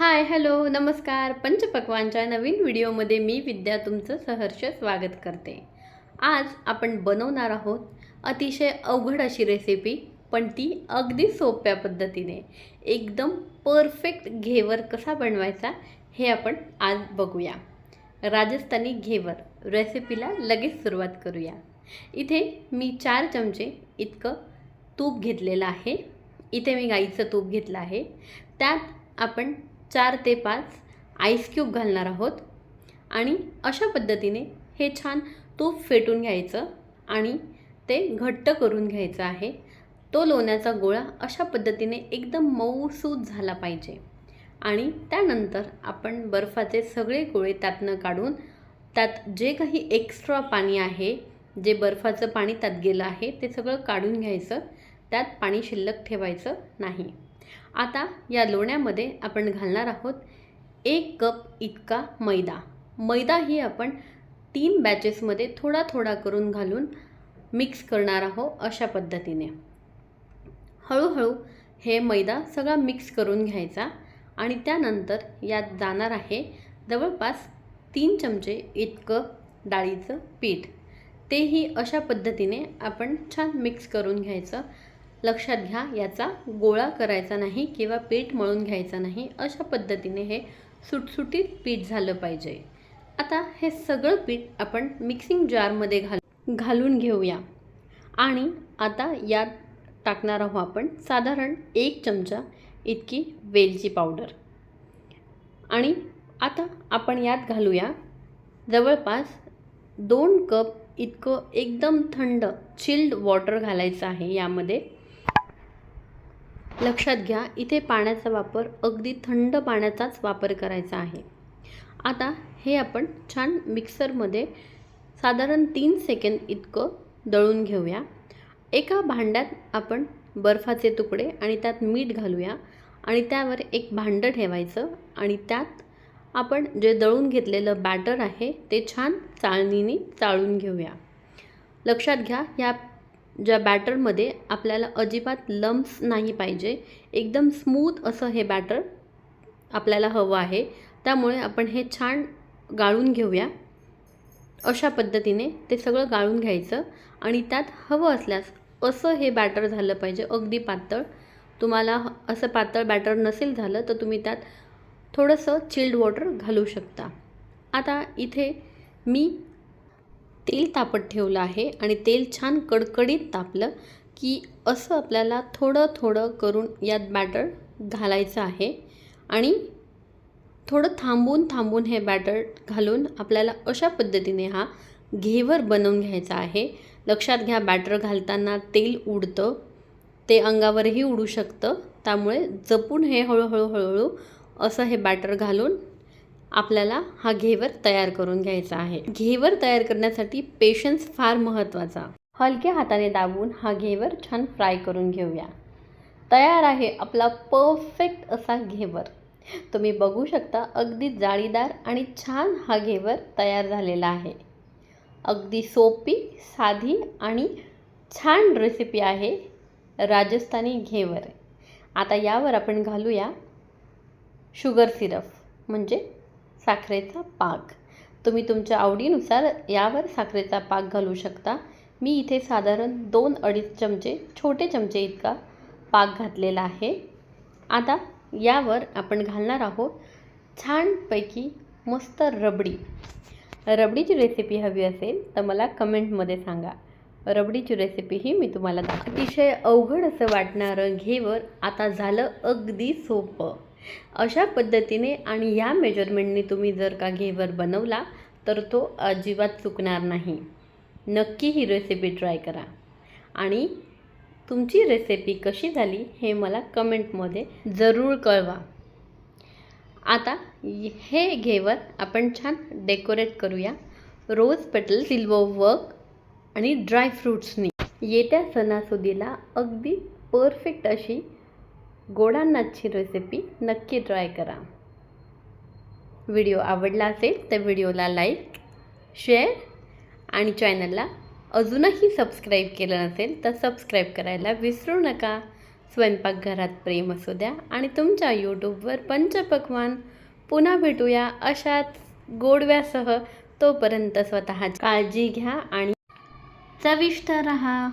Hi hello नमस्कार. पंचपक्वानच्या नवीन व्हिडिओमध्ये मी विद्या तुमचं सहर्ष स्वागत करते. आज आपण बनवणार आहोत अतिशय अवघड अशी रेसिपी पण ती अगदी सोप्या पद्धतीने एकदम परफेक्ट घेवर कसा बनवायचा हे आपण आज बघूया. राजस्थानी घेवर रेसिपीला लगेच सुरुवात करूया. इथे मी चार चमचे इतकं तूप घेतलेलं आहे. इथे मी गाईचं तूप घेतलं आहे. त्यात आपण चार ते पाच आईस क्यूब घालणार आहोत. आणि अशा पद्धतीने हे छान तूप फेटून घ्यायचं आणि ते घट्ट करून घ्यायचं आहे. तो लोण्याचा गोळा अशा पद्धतीने एकदम मऊसूत झाला पाहिजे. आणि त्यानंतर आपण बर्फाचे सगळे गोळे त्यातनं काढून त्यात जे काही एक्स्ट्रा पाणी आहे जे बर्फाचं पाणी त्यात गेलं आहे ते सगळं काढून घ्यायचं. त्यात पाणी शिल्लक ठेवायचं नाही. आता या लोण्यामध्ये आपण घालणार आहोत एक कप इतका मैदा. मैदा ही आपण तीन बॅचेसमध्ये थोडा थोडा करून घालून मिक्स करणार आहोत अशा पद्धतीने. हळूहळू हे मैदा सगळा मिक्स करून घ्यायचा आणि त्यानंतर यात जाणार आहे जवळपास तीन चमचे इतकं डाळीचं पीठ. तेही अशा पद्धतीने आपण छान मिक्स करून घ्यायचं. लक्षात घ्या याचा गोळा करायचा नाही किंवा पीठ मळून घ्यायचा नाही अशा पद्धतीने हे सुटसुटीत पीठ झालं पाहिजे. आता हे सगळं पीठ आपण मिक्सिंग जारमध्ये घाल घालून घेऊया. आणि आता यात टाकणार आहोत आपण साधारण एक चमचा इतकी वेलची पावडर. आणि आता आपण यात घालूया जवळपास दोन कप इतकं एकदम थंड चिल्ड वॉटर घालायचं आहे यामध्ये. लक्षात घ्या इथे पाण्याचा वापर अगदी थंड पाण्याचाच वापर करायचा आहे. आता हे आपण छान मिक्सरमध्ये साधारण तीन सेकंद इतकं दळून घेऊया. एका भांड्यात आपण बर्फाचे तुकडे आणि त्यात मीठ घालूया आणि त्यावर एक भांडं ठेवायचं आणि त्यात आपण जे दळून घेतलेलं बॅटर आहे ते छान चाळणीने चाळून घेऊया. लक्षात घ्या या ज्या बॅटरमध्ये आपल्याला अजिबात लम्स नाही पाहिजे एकदम स्मूथ असं हे बॅटर आपल्याला हवं आहे. त्यामुळे आपण हे छान गाळून घेऊया. अशा पद्धतीने ते सगळं गाळून घ्यायचं आणि त्यात हवं असल्यास असं हे बॅटर झालं पाहिजे अगदी पातळ. तुम्हाला असं पातळ बॅटर नसेल झालं तर तुम्ही त्यात थोडंसं चिल्ड वॉटर घालू शकता. आता इथे मी तेल तापत ठेवलं आहे आणि तेल छान कडकडीत तापलं की असं आपल्याला थोडं थोडं करून यात बॅटर घालायचं आहे. आणि थोडं थांबून थांबून हे बॅटर घालून आपल्याला अशा पद्धतीने हा घेवर बनवून घ्यायचा आहे. लक्षात घ्या बॅटर घालताना तेल उडतं. ते अंगावरही उडू शकतं. त्यामुळे जपून हे हळूहळू हळूहळू असं हे बॅटर घालून आपल्याला हा घेवर तयार करून घ्यायचा आहे. घेवर तयार करण्यासाठी पेशन्स फार महत्त्वाचा. हलक्या हाताने दाबून हा घेवर छान फ्राय करून घेऊया. तयार आहे आपला परफेक्ट असा घेवर. तुम्ही बघू शकता अगदी जाळीदार आणि छान हा घेवर तयार झालेला आहे. अगदी सोपी साधी आणि छान रेसिपी आहे राजस्थानी घेवर. आता यावर आपण घालूया शुगर सिरप म्हणजे साखरेचा पाक. तुम्ही तुमच्या आवडीनुसार यावर साखरेचा पाक घालू शकता. मी इथे साधारण दोन अडीच चमचे छोटे चमचे इतका पाक घातलेला आहे. आता यावर आपण घालणार आहोत छानपैकी मस्त रबडी. रबडीची रेसिपी हवी असेल तर मला कमेंटमध्ये सांगा. रबडीची रेसिपीही मी तुम्हाला दाखव अतिशय अवघड असं वाटणारं घेवर आता झालं अगदी सोपं. अशा पद्धतीने आणि ह्या मेजरमेंटने तुम्ही जर का घेवर बनवला तर तो अजिबात चुकणार नाही. नक्की ही रेसिपी ट्राय करा. आणि तुमची रेसिपी कशी झाली हे मला कमेंटमध्ये जरूर कळवा. आता हे घेवर आपण छान डेकोरेट करूया. रोज पेटल सिल्वर वर्क आणि ड्रायफ्रूट्सनी येत्या सणासुदीला अगदी परफेक्ट अशी गोडांनाची रेसिपी नक्की ट्राय करा. व्हिडिओ आवडला असेल तर व्हिडिओला लाईक शेअर आणि चॅनलला अजूनही सबस्क्राईब केलं नसेल तर सबस्क्राईब करायला विसरू नका. स्वयंपाकघरात प्रेम असू द्या आणि तुमच्या यूट्यूबवर पंचपक्वान पुन्हा भेटूया अशाच गोडव्यासह. तोपर्यंत स्वतः काळजी घ्या आणि चविष्ट रहा.